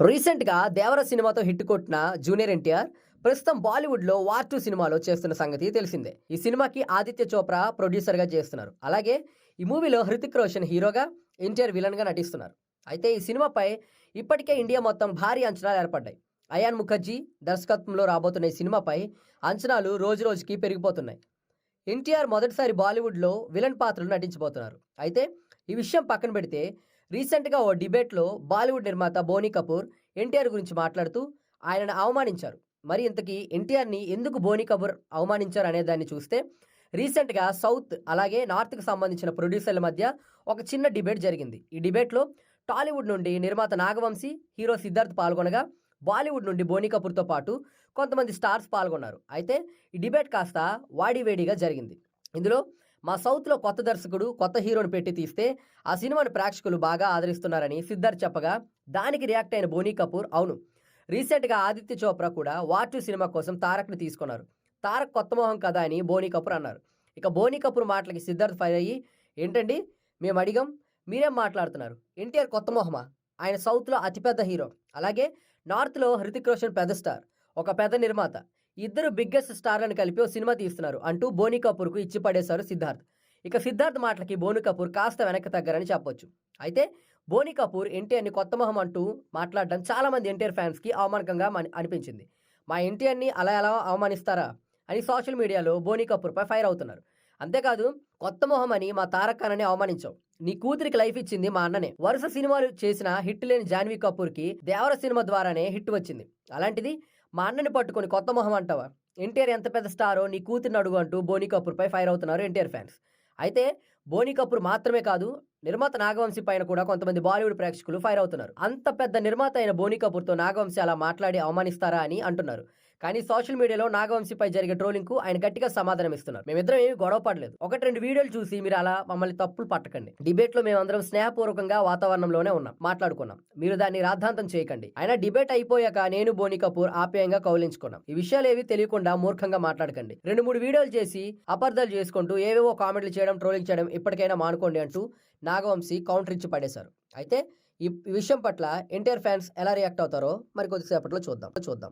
రీసెంట్గా దేవర సినిమాతో హిట్ కొట్టిన జూనియర్ ఎన్టీఆర్ ప్రస్తుతం బాలీవుడ్లో వార్ టూ సినిమాలో చేస్తున్న సంగతి తెలిసిందే. ఈ సినిమాకి ఆదిత్య చోప్రా ప్రొడ్యూసర్గా చేస్తున్నారు. అలాగే ఈ మూవీలో హృతిక్ రోషన్ హీరోగా ఎన్టీఆర్ విలన్గా నటిస్తున్నారు. అయితే ఈ సినిమాపై ఇప్పటికే ఇండియా మొత్తం భారీ అంచనాలు ఏర్పడ్డాయి. అయాన్ ముఖర్జీ దర్శకత్వంలో రాబోతున్న ఈ సినిమాపై అంచనాలు రోజు రోజుకి పెరిగిపోతున్నాయి. ఎన్టీఆర్ మొదటిసారి బాలీవుడ్లో విలన్ పాత్రలు నటించబోతున్నారు. అయితే ఈ విషయం పక్కన పెడితే రీసెంట్గా ఓ డిబేట్లో బాలీవుడ్ నిర్మాత బోనీ కపూర్ ఎన్టీఆర్ గురించి మాట్లాడుతూ ఆయనను అవమానించారు. మరి ఇంతకీ ఎన్టీఆర్ని ఎందుకు బోనీ కపూర్ అవమానించారు అనే దాన్ని చూస్తే రీసెంట్గా సౌత్ అలాగే నార్త్కి సంబంధించిన ప్రొడ్యూసర్ల మధ్య ఒక చిన్న డిబేట్ జరిగింది. ఈ డిబేట్లో టాలీవుడ్ నుండి నిర్మాత నాగవంశీ హీరో సిద్ధార్థ్ పాల్గొనగా బాలీవుడ్ నుండి బోనీ కపూర్తో పాటు కొంతమంది స్టార్స్ పాల్గొన్నారు. అయితే ఈ డిబేట్ కాస్త వాడివేడిగా జరిగింది. ఇందులో మా సౌత్లో కొత్త దర్శకుడు కొత్త హీరోని పెట్టి తీస్తే ఆ సినిమాను ప్రేక్షకులు బాగా ఆదరిస్తున్నారని సిద్ధార్థ్ చెప్పగా దానికి రియాక్ట్ అయిన బోనీ కపూర్ అవును. రీసెంట్గా ఆదిత్య చోప్రా కూడా వార్ టూ సినిమా కోసం తారక్ని తీసుకున్నారు. తారక్ కొత్త మొహం కదా అని బోనీ కపూర్ అన్నారు. ఇక బోనీ కపూర్ మాటలకి సిద్ధార్థ్ ఫైర్ అయ్యి ఏంటండి? మేము అడిగాం మీరేం మాట్లాడుతున్నారు? ఎన్టీఆర్ కొత్త మొహమా? ఆయన సౌత్లో అతిపెద్ద హీరో. అలాగే నార్త్లో హృతిక్ రోషన్ పెద్ద స్టార్. ఒక పెద్ద నిర్మాత. ఇద్దరు బిగ్గెస్ట్ స్టార్లను కలిపి ఓ సినిమా తీస్తున్నారు. అంటూ బోనీ కపూర్కు ఇచ్చి పడేశారు సిద్ధార్థ్. ఇక సిద్ధార్థ్ మాటలకి బోని కపూర్ కాస్త వెనక్కి తగ్గారని చెప్పొచ్చు. అయితే బోనీ కపూర్ ఎన్టీఆర్ని కొత్త మొహం అంటూ మాట్లాడడం చాలామంది ఎన్టీఆర్ ఫ్యాన్స్కి అవమానకంగా అనిపించింది. మా ఎన్టీఆర్ని అలా ఎలా అవమానిస్తారా? అని సోషల్ మీడియాలో బోనీ కపూర్పై ఫైర్ అవుతున్నారు. అంతేకాదు కొత్త మొహం అని మా తారక్ ఖాన్ని అవమానించావు. నీ కూతురికి లైఫ్ ఇచ్చింది మా అన్ననే. వరుస సినిమాలు చేసిన హిట్ లేని జాన్వీ కపూర్కి దేవర సినిమా ద్వారానే హిట్ వచ్చింది. అలాంటిది మా అన్నని పట్టుకొని కొత్త మొహం అంటావా? ఎన్టీఆర్ ఎంత పెద్ద స్టారో నీ కూతురిని అడుగు అంటూ బోనీ కపూర్పై ఫైర్ అవుతున్నారు ఎన్టీఆర్ ఫ్యాన్స్. అయితే బోనీ కపూర్ మాత్రమే కాదు నిర్మాత నాగవంశి పైన కూడా కొంతమంది బాలీవుడ్ ప్రేక్షకులు ఫైర్ అవుతున్నారు. అంత పెద్ద నిర్మాత అయిన బోనీ కపూర్తో నాగవంశి అలా మాట్లాడి అవమానిస్తారా అని అంటున్నారు. కానీ సోషల్ మీడియాలో నాగవంశిపై జరిగే ట్రోలింగ్కు ఆయన గట్టిగా సమాధానం ఇస్తున్నారు మేమిద్దరం ఏమి గొడవ పడలేదు. ఒకటి రెండు వీడియోలు చూసి మీరు అలా మమ్మల్ని తప్పులు పట్టకండి. డిబేట్లో మేమందరం స్నేహపూర్వకంగా వాతావరణంలోనే ఉన్నాం. మాట్లాడుకున్నాం. మీరు దాన్ని రాద్ధాంతం చేయకండి. ఆయన డిబేట్ అయిపోయాక నేను బోని కపూర్ ఆప్యాయంగా కౌలించుకున్నాం. ఈ విషయాలు ఏవి తెలియకుండా మూర్ఖంగా మాట్లాడకండి. రెండు మూడు వీడియోలు చేసి అపార్థాలు చేసుకుంటూ ఏవేవో కామెంట్లు చేయడం ట్రోలింగ్ చేయడం ఇప్పటికైనా మానుకోండి అంటూ నాగవంశీ కౌంటర్ ఇచ్చి పడేశారు. అయితే ఈ విషయం పట్ల ఎన్టీఆర్ ఫ్యాన్స్ ఎలా రియాక్ట్ అవుతారో మరి కొద్దిసేపట్లో చూద్దాం. చూద్దాం.